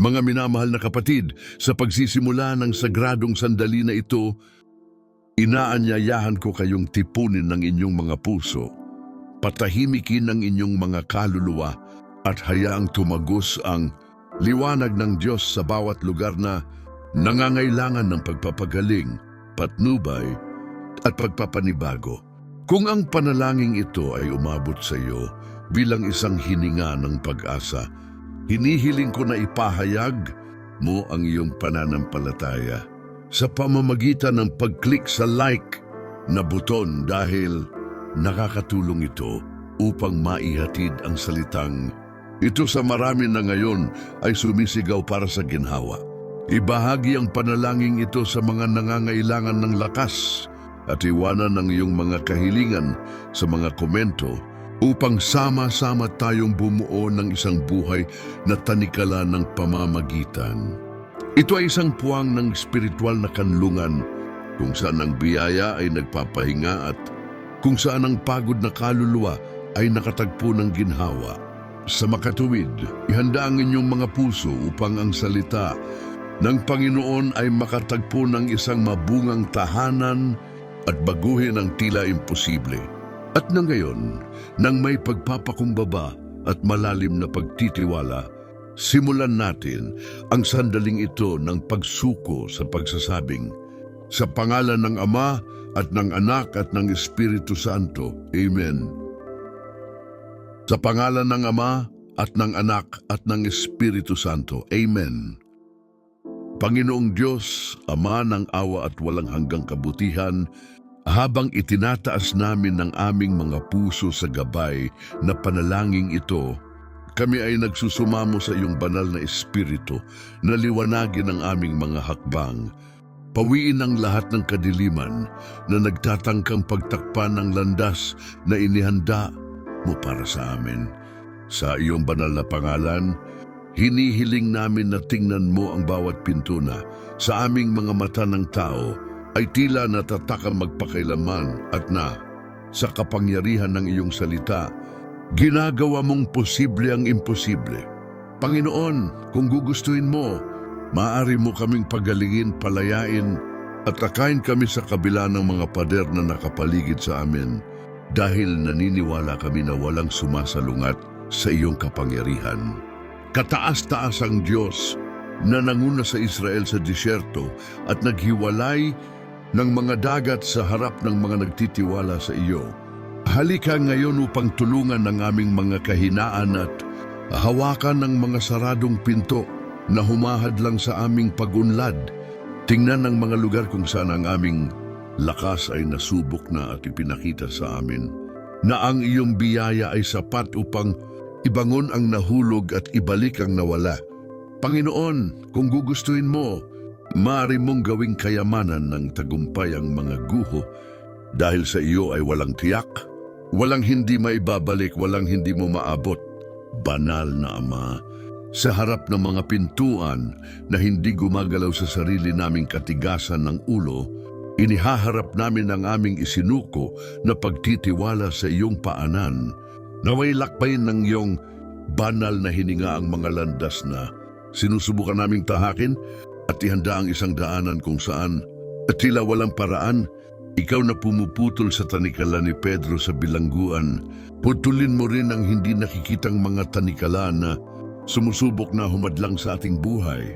Mga minamahal na kapatid, sa pagsisimula ng sagradong sandali na ito, inaanyayahan ko kayong tipunin ng inyong mga puso, patahimikin ang inyong mga kaluluwa at hayaang tumagos ang liwanag ng Diyos sa bawat lugar na nangangailangan ng pagpapagaling, patnubay at pagpapanibago. Kung ang panalangin ito ay umabot sa iyo bilang isang hininga ng pag-asa, hinihiling ko na ipahayag mo ang iyong pananampalataya sa pamamagitan ng pag-click sa like na buton dahil nakakatulong ito upang maihatid ang salitang ito sa marami na ngayon ay sumisigaw para sa ginhawa. Ibahagi ang panalangin ito sa mga nangangailangan ng lakas at iwanan ang iyong mga kahilingan sa mga komento upang sama-sama tayong bumuo ng isang buhay na tanikala ng pamamagitan. Ito ay isang puwang ng spiritual na kanlungan kung saan ang biyaya ay nagpapahinga at kung saan ang pagod na kaluluwa ay nakatagpo ng ginhawa. Sa makatuwid, ihanda ang inyong mga puso upang ang salita ng Panginoon ay makatagpo ng isang mabungang tahanan at baguhin ang tila imposible. At na ngayon, nang may pagpapakumbaba at malalim na pagtitiwala, simulan natin ang sandaling ito ng pagsuko sa pagsasabing, Sa pangalan ng Ama at ng Anak at ng Espiritu Santo. Amen. Sa pangalan ng Ama at ng Anak at ng Espiritu Santo. Amen. Panginoong Diyos, Ama ng awa at walang hanggang kabutihan, habang itinataas namin ng aming mga puso sa gabay na panalangin ito, kami ay nagsusumamo sa iyong banal na espiritu na liwanagin ang aming mga hakbang. Pawiin ang lahat ng kadiliman na nagtatangkang pagtakpan ng landas na inihanda mo para sa amin. Sa iyong banal na pangalan, hinihiling namin na tingnan mo ang bawat pinto na sa aming mga mata ng tao ay tila natatakang magpakailaman at na sa kapangyarihan ng iyong salita, ginagawa mong posible ang imposible. Panginoon, kung gugustuhin mo, maaari mo kaming pagalingin, palayain at takayin kami sa kabila ng mga pader na nakapaligid sa amin dahil naniniwala kami na walang sumasalungat sa iyong kapangyarihan. Kataas-taas ang Diyos na nanguna sa Israel sa disyerto at naghiwalay ng mga dagat sa harap ng mga nagtitiwala sa iyo. Halika ngayon upang tulungan ang aming mga kahinaan at hawakan ng mga saradong pinto na humahad lang sa aming pagunlad. Tingnan ang mga lugar kung saan ang aming lakas ay nasubok na at ipinakita sa amin na ang iyong biyaya ay sapat upang ibangon ang nahulog at ibalik ang nawala. Panginoon, kung gugustuhin mo, maaari mong gawing kayamanan ng tagumpay ang mga guho dahil sa iyo ay walang tiyak, walang hindi maibabalik, walang hindi mo maabot. Banal na Ama, sa harap ng mga pintuan na hindi gumagalaw sa sarili naming katigasan ng ulo, inihaharap namin ang aming isinuko na pagtitiwala sa iyong paanan. Naway lakbayin ng iyong banal na hininga ang mga landas na sinusubukan naming tahakin at ihanda ang isang daanan kung saan at tila walang paraan, ikaw na pumuputol sa tanikala ni Pedro sa bilangguan, putulin mo rin ang hindi nakikitang mga tanikala na sumusubok na humadlang sa ating buhay,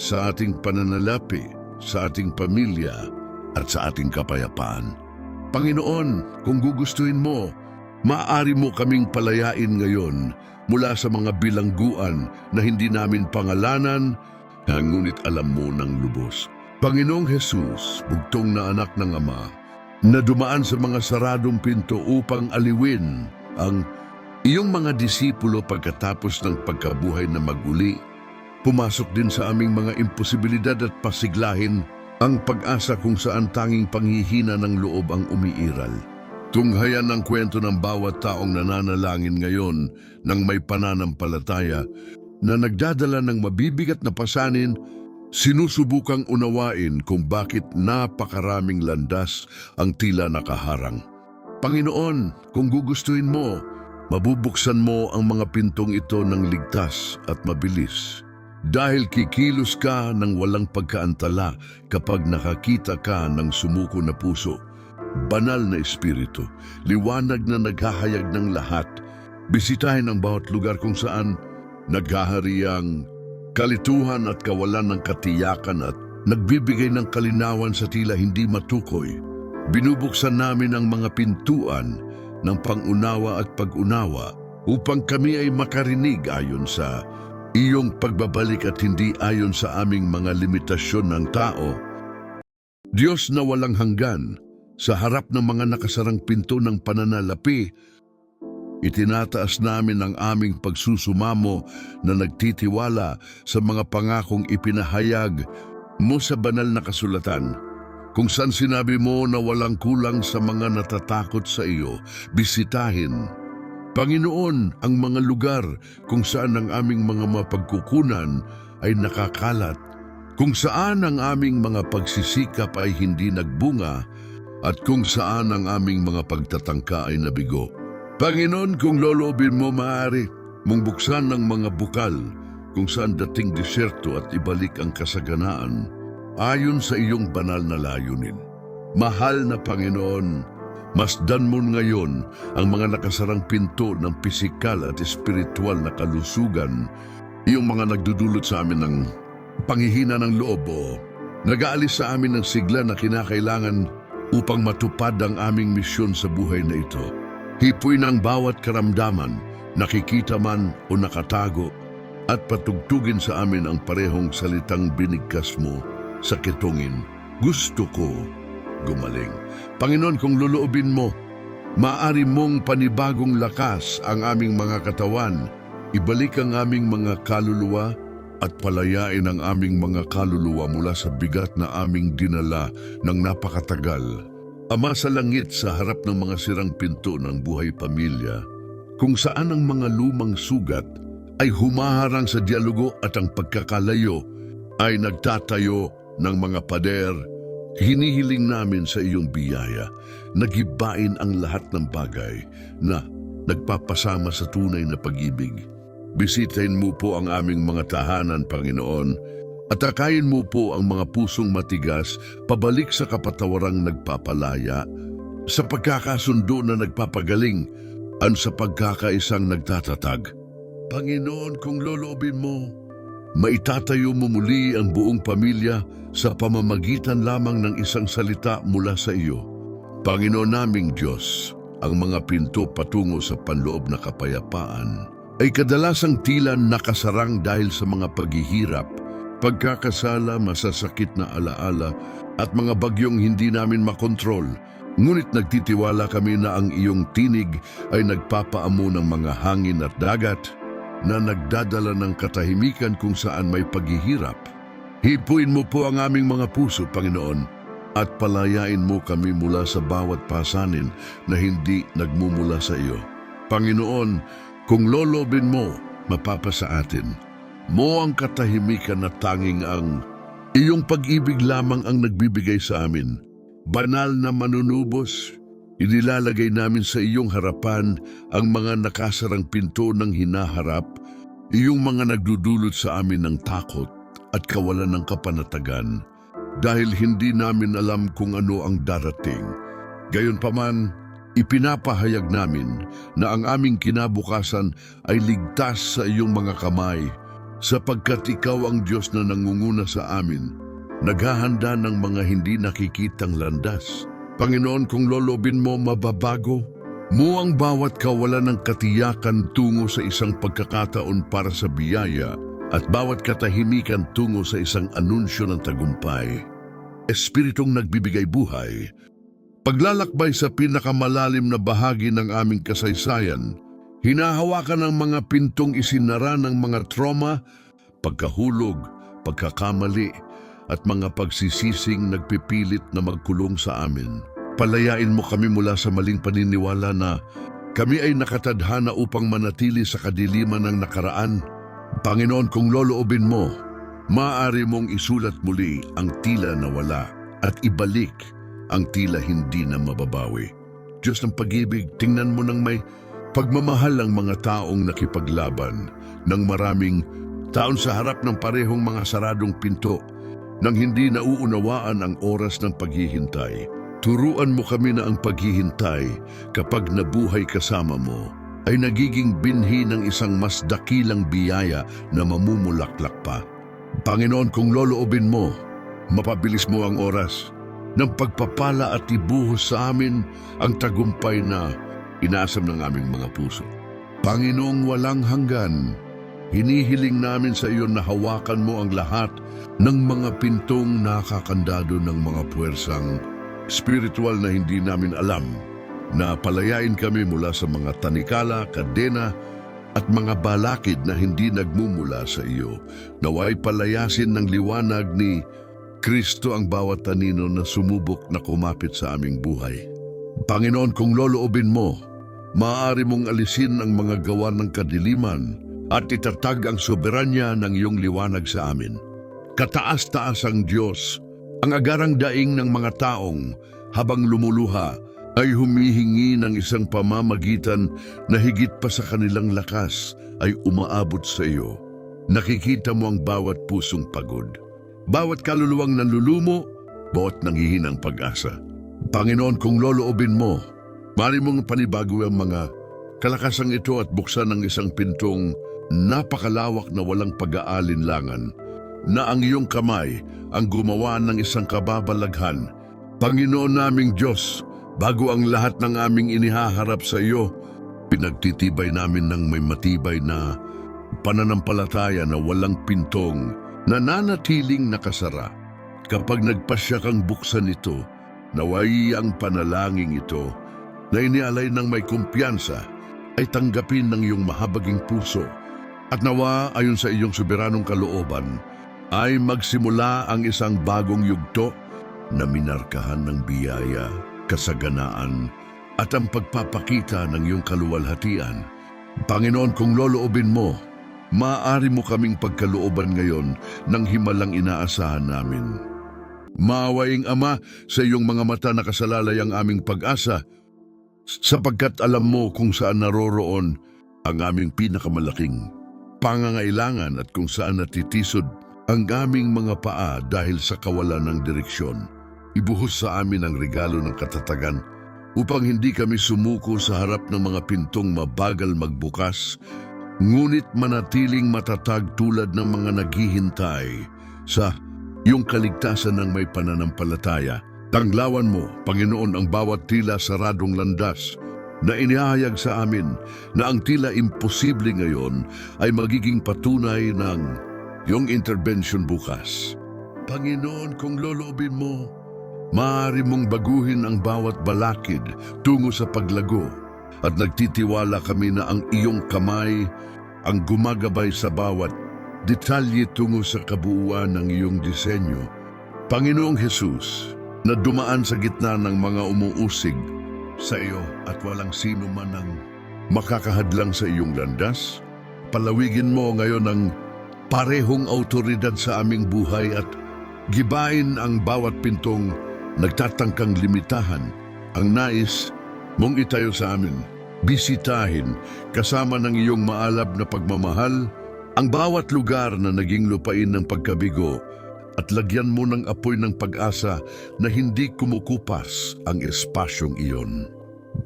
sa ating pananalapi, sa ating pamilya, at sa ating kapayapaan. Panginoon, kung gugustuhin mo, maaari mo kaming palayain ngayon mula sa mga bilangguan na hindi namin pangalanan, ngunit alam mo ng lubos. Panginoong Jesus, bugtong na anak ng Ama, na dumaan sa mga saradong pinto upang aliwin ang iyong mga disipulo pagkatapos ng pagkabuhay na maguli, pumasok din sa aming mga imposibilidad at pasiglahin ang pag-asa kung saan tanging panghihina ng loob ang umiiral. Tunghayan ang kwento ng bawat taong nananalangin ngayon ng may pananampalataya na nagdadala ng mabibigat na pasanin, sinusubukang unawain kung bakit napakaraming landas ang tila nakaharang. Panginoon, kung gugustuhin mo, mabubuksan mo ang mga pintong ito ng ligtas at mabilis. Dahil kikilos ka ng walang pagkaantala kapag nakakita ka ng sumuko na puso. Banal na espiritu, liwanag na naghahayag ng lahat. Bisitahin ang bawat lugar kung saan naghahari ang kalituhan at kawalan ng katiyakan at nagbibigay ng kalinawan sa tila hindi matukoy. Binubuksan namin ang mga pintuan ng pangunawa at pag-unawa upang kami ay makarinig ayon sa iyong pagbabalik at hindi ayon sa aming mga limitasyon ng tao. Diyos na walang hanggan, sa harap ng mga nakasarang pinto ng pananalapi, itinataas namin ang aming pagsusumamo na nagtitiwala sa mga pangakong ipinahayag mo sa banal na kasulatan. Kung saan sinabi mo na walang kulang sa mga natatakot sa iyo, bisitahin. Panginoon, ang mga lugar kung saan ang aming mga mapagkukunan ay nakakalat, kung saan ang aming mga pagsisikap ay hindi nagbunga, at kung saan ang aming mga pagtatangka ay nabigo. Panginoon, kung lolobin mo maaari, mong buksan ng mga bukal kung saan dating disyerto at ibalik ang kasaganaan ayon sa iyong banal na layunin. Mahal na Panginoon, masdan mo ngayon ang mga nakasarang pinto ng pisikal at espiritual na kalusugan, iyong mga nagdudulot sa amin ng panghihina ng loob o nag-aalis sa amin ng sigla na kinakailangan upang matupad ang aming misyon sa buhay na ito. Hipuin ang bawat karamdaman, nakikita man o nakatago, at patugtugin sa amin ang parehong salitang binigkas mo sa kitungin. Gusto ko gumaling. Panginoon, kung luluobin mo, maaari mong panibagong lakas ang aming mga katawan, ibalik ang aming mga kaluluwa at palayain ang aming mga kaluluwa mula sa bigat na aming dinala ng napakatagal. Ama sa langit sa harap ng mga sirang pinto ng buhay pamilya, kung saan ang mga lumang sugat ay humaharang sa dialogo at ang pagkakalayo ay nagtatayo ng mga pader, hinihiling namin sa iyong biyaya, nagibain ang lahat ng bagay na nagpapasama sa tunay na pag-ibig. Bisitain mo po ang aming mga tahanan, Panginoon, at akayin mo po ang mga pusong matigas pabalik sa kapatawarang nagpapalaya, sa pagkakasundo na nagpapagaling, at sa pagkakaisang nagtatatag. Panginoon, kung lolobin mo, maitatayo mo muli ang buong pamilya sa pamamagitan lamang ng isang salita mula sa iyo. Panginoon naming Diyos, ang mga pinto patungo sa panloob na kapayapaan ay kadalasang tila nakasarang dahil sa mga paghihirap, pagkakasala, masasakit na alaala at mga bagyong hindi namin makontrol. Ngunit nagtitiwala kami na ang iyong tinig ay nagpapaamo ng mga hangin at dagat na nagdadala ng katahimikan kung saan may paghihirap. Hipuin mo po ang aming mga puso, Panginoon, at palayain mo kami mula sa bawat pasanin na hindi nagmumula sa iyo. Panginoon, kung lolobin mo, mapapasa atin. Mo ang katahimikan na tanging ang iyong pag-ibig lamang ang nagbibigay sa amin. Banal na manunubos, inilalagay namin sa iyong harapan ang mga nakasarang pinto ng hinaharap, iyong mga nagdudulot sa amin ng takot at kawalan ng kapanatagan dahil hindi namin alam kung ano ang darating. Gayunpaman, ipinapahayag namin na ang aming kinabukasan ay ligtas sa iyong mga kamay sapagkat ikaw ang Diyos na nangunguna sa amin, naghahanda ng mga hindi nakikitang landas. Panginoon, kung lolobin mo mababago, mo ang bawat kawalan ng katiyakan tungo sa isang pagkakataon para sa biyaya at bawat katahimikan tungo sa isang anunsyo ng tagumpay. Espiritong nagbibigay buhay, paglalakbay sa pinakamalalim na bahagi ng aming kasaysayan, hinahawakan ng mga pintong isinara ng mga trauma, pagkahulog, pagkakamali, at mga pagsisising nagpipilit na magkulong sa amin. Palayain mo kami mula sa maling paniniwala na kami ay nakatadhana upang manatili sa kadiliman ng nakaraan. Panginoon, kung loloobin mo, maaari mong isulat muli ang tila na wala at ibalik ang tila hindi na mababawi. Diyos ng pag-ibig, tingnan mo ng may pagmamahal ang mga taong nakipaglaban ng maraming taon sa harap ng parehong mga saradong pinto nang hindi nauunawaan ang oras ng paghihintay. Turuan mo kami na ang paghihintay kapag nabuhay kasama mo ay nagiging binhi ng isang mas dakilang biyaya na mamumulaklak pa. Panginoon, kung loloobin mo, mapabilis mo ang oras ng pagpapala at ibuhos sa amin ang tagumpay na inaasam ng aming mga puso. Panginoong walang hanggan, hinihiling namin sa iyo na hawakan mo ang lahat ng mga pintong nakakandado ng mga puwersang spiritual na hindi namin alam na palayain kami mula sa mga tanikala, kadena at mga balakid na hindi nagmumula sa iyo. Naway palayasin ng liwanag ni Kristo ang bawat tanino na sumubok na kumapit sa aming buhay. Panginoon, kung loloobin mo, maaari mong alisin ang mga gawa ng kadiliman at itatag ang soberanya ng iyong liwanag sa amin. Kataas-taas ang Diyos, ang agarang daing ng mga taong habang lumuluha ay humihingi ng isang pamamagitan na higit pa sa kanilang lakas ay umaabot sa iyo. Nakikita mo ang bawat pusong pagod. Bawat kaluluwang nanlulumo, bawat nanghihinang pag-asa. Panginoon, kung loloobin mo, mari mong panibago ang mga kalakasang ito at buksan ng isang pintong napakalawak na walang pag-aalinlangan na ang iyong kamay ang gumawa ng isang kababalaghan. Panginoon naming Diyos, bago ang lahat ng aming inihaharap sa iyo, pinagtitibay namin ng may matibay na pananampalataya na walang pintong nananatiling nakasara. Kapag nagpasya kang buksan ito, naway ang panalangin ito na inialay ng may kumpiyansa ay tanggapin ng iyong mahabaging puso at nawa ayon sa iyong soberanong kalooban ay magsimula ang isang bagong yugto na minarkahan ng biyaya, kasaganaan at ang pagpapakita ng iyong kaluwalhatian. Panginoon, kung loloobin mo, maaari mo kaming pagkalooban ngayon ng himalang inaasahan namin. Maawaing Ama, sa iyong mga mata nakasalalay ang aming pag-asa, sapagkat alam mo kung saan naroroon ang aming pinakamalaking pangangailangan at kung saan natitisod ang aming mga paa dahil sa kawalan ng direksyon. Ibuhos sa amin ang regalo ng katatagan upang hindi kami sumuko sa harap ng mga pintong mabagal magbukas, ngunit manatiling matatag tulad ng mga naghihintay sa yung kaligtasan ng may pananampalataya. Tanglawan mo, Panginoon, ang bawat tila saradong landas na inihahayag sa amin na ang tila imposible ngayon ay magiging patunay ng iyong intervention bukas. Panginoon, kung loloobin mo, maaari mong baguhin ang bawat balakid tungo sa paglago at nagtitiwala kami na ang iyong kamay ang gumagabay sa bawat detalye tungo sa kabuuan ng iyong disenyo. Panginoong Hesus, na dumaan sa gitna ng mga umuusig sa iyo at walang sino man ang makakahadlang sa iyong landas, palawigin mo ngayon ang parehong autoridad sa aming buhay at gibain ang bawat pintong nagtatangkang limitahan ang nais mong itayo sa amin. Bisitahin kasama ng iyong maalab na pagmamahal ang bawat lugar na naging lupain ng pagkabigo at lagyan mo ng apoy ng pag-asa na hindi kumukupas ang espasyong iyon.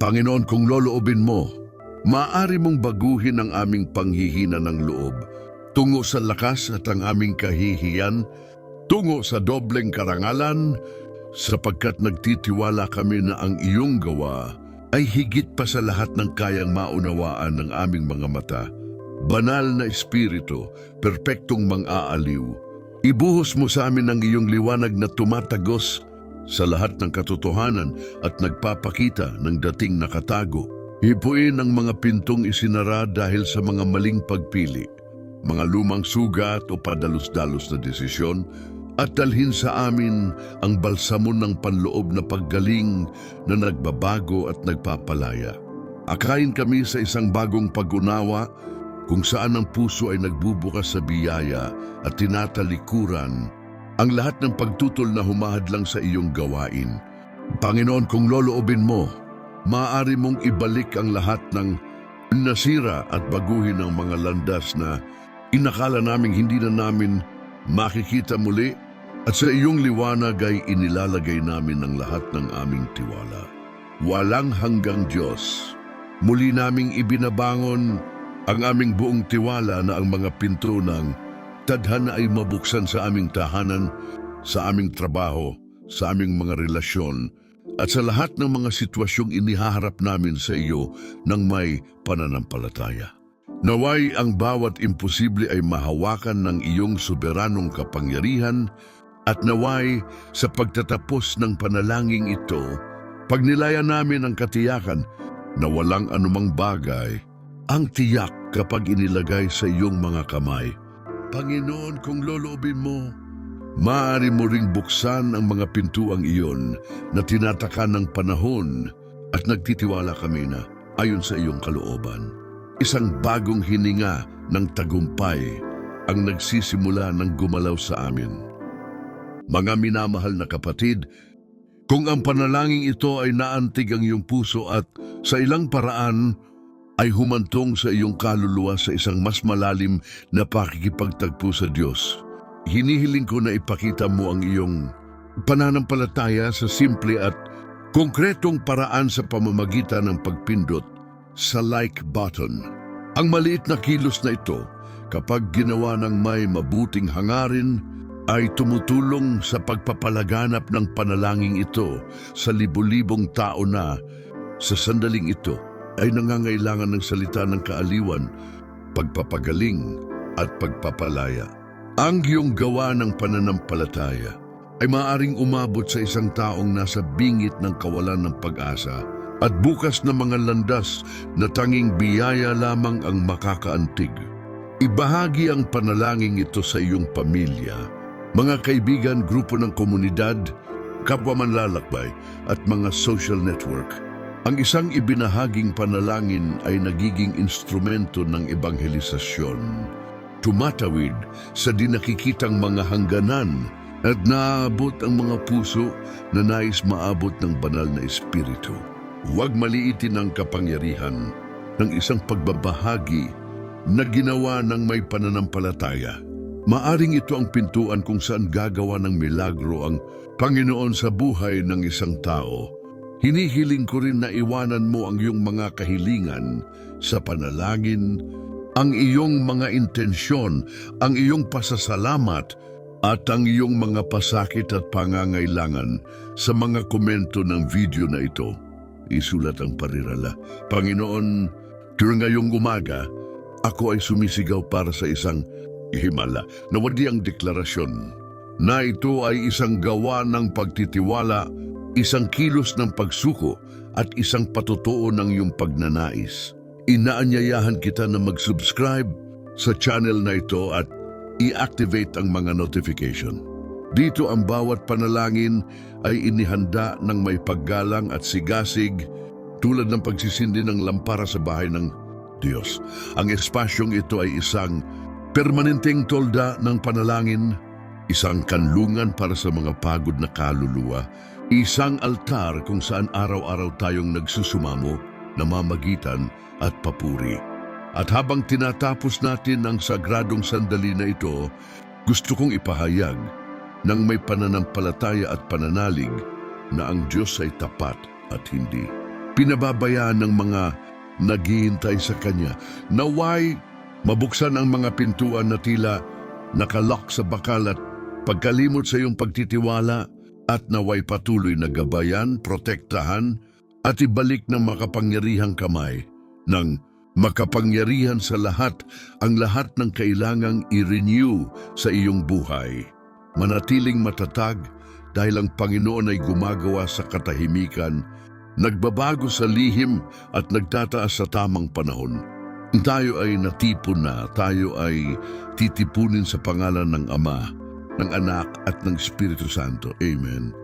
Panginoon, kung loloobin mo, maaari mong baguhin ang aming panghihina ng loob tungo sa lakas at ang aming kahihiyan, tungo sa dobleng karangalan, sapagkat nagtitiwala kami na ang iyong gawa ay higit pa sa lahat ng kayang maunawaan ng aming mga mata. Banal na Espiritu, perpektong mang-aaliw, Ibuhos mo sa amin ang iyong liwanag na tumatagos sa lahat ng katotohanan at nagpapakita ng dating nakatago. Hipuin ang mga pintong isinara dahil sa mga maling pagpili, mga lumang sugat o padalos-dalos na desisyon, at dalhin sa amin ang balsamon ng panloob na paggaling na nagbabago at nagpapalaya. Akayin kami sa isang bagong pag-unawa kung saan ang puso ay nagbubukas sa biyaya at tinatalikuran ang lahat ng pagtutol na humahadlang sa iyong gawain. Panginoon, kung loloobin mo, maaari mong ibalik ang lahat ng nasira at baguhin ang mga landas na Inakala naming hindi na namin makikita muli at sa iyong liwanag ay inilalagay namin ang lahat ng aming tiwala. Walang hanggang Diyos. Muli naming ibinabangon ang aming buong tiwala na ang mga pinto ng tadhana ay mabuksan sa aming tahanan, sa aming trabaho, sa aming mga relasyon, at sa lahat ng mga sitwasyong inihaharap namin sa iyo ng may pananampalataya. Naway ang bawat imposible ay mahawakan ng iyong soberanong kapangyarihan at naway sa pagtatapos ng panalangin ito, pagnilayan namin ang katiyakan na walang anumang bagay ang tiyak kapag inilagay sa iyong mga kamay. Panginoon, kung loloobin mo, maaari mo ring buksan ang mga pintuang iyon na tinataka ng panahon at nagtitiwala kami na ayon sa iyong kalooban. Isang bagong hininga ng tagumpay ang nagsisimula ng gumalaw sa amin. Mga minamahal na kapatid, kung ang panalangin ito ay naantig ang iyong puso at sa ilang paraan ay humantong sa iyong kaluluwa sa isang mas malalim na pakikipagtagpo sa Diyos, hinihiling ko na ipakita mo ang iyong pananampalataya sa simple at konkretong paraan sa pamamagitan ng pagpindot sa like button. Ang maliit na kilos na ito, kapag ginawa ng may mabuting hangarin, ay tumutulong sa pagpapalaganap ng panalangin ito sa libu-libong tao na sa sandaling ito ay nangangailangan ng salita ng kaaliwan, pagpapagaling at pagpapalaya. Ang iyong gawa ng pananampalataya ay maaring umabot sa isang taong nasa bingit ng kawalan ng pag-asa at bukas na mga landas na tanging biyaya lamang ang makakaantig. Ibahagi ang panalangin ito sa iyong pamilya, mga kaibigan, grupo ng komunidad, kapwa manlalakbay at mga social network. Ang isang ibinahaging panalangin ay nagiging instrumento ng ebanghelisasyon. Tumatawid sa di nakikitang mga hangganan at naabot ang mga puso na nais maabot ng banal na espiritu. Huwag maliitin ang kapangyarihan ng isang pagbabahagi na ginawa ng may pananampalataya. Maaring ito ang pintuan kung saan gagawa ng milagro ang Panginoon sa buhay ng isang tao. Hinihiling ko rin na iwanan mo ang iyong mga kahilingan sa panalangin, ang iyong mga intensyon, ang iyong pasasalamat, at ang iyong mga pasakit at pangangailangan sa mga komento ng video na ito. Isulat ang parirala. Panginoon, during ngayong umaga, ako ay sumisigaw para sa isang himala na wadi ang deklarasyon na ito ay isang gawa ng pagtitiwala, isang kilos ng pagsuko at isang patutuo ng iyong pagnanais. Inaanyayahan kita na mag-subscribe sa channel na ito at i-activate ang mga notification. Dito ang bawat panalangin ay inihanda ng may paggalang at sigasig tulad ng pagsisindi ng lampara sa bahay ng Diyos. Ang espasyong ito ay isang permanenteng tolda ng panalangin, isang kanlungan para sa mga pagod na kaluluwa, isang altar kung saan araw-araw tayong nagsusumamo, namamagitan at papuri. At habang tinatapos natin ang sagradong sandali na ito, gusto kong ipahayag ng may pananampalataya at pananalig na ang Diyos ay tapat at hindi. Pinababayaan ng mga naghihintay sa Kanya. Naway, mabuksan ang mga pintuan na tila nakalock sa bakal at pagkalimot sa iyong pagtitiwala at naway patuloy na gabayan, protektahan at ibalik ng makapangyarihang kamay ng makapangyarihan sa lahat ang lahat ng kailangang i-renew sa iyong buhay. Manatiling matatag dahil ang Panginoon ay gumagawa sa katahimikan, nagbabago sa lihim at nagtataas sa tamang panahon. Tayo ay natipon na, tayo ay titipunin sa pangalan ng Ama, ng Anak at ng Espiritu Santo. Amen.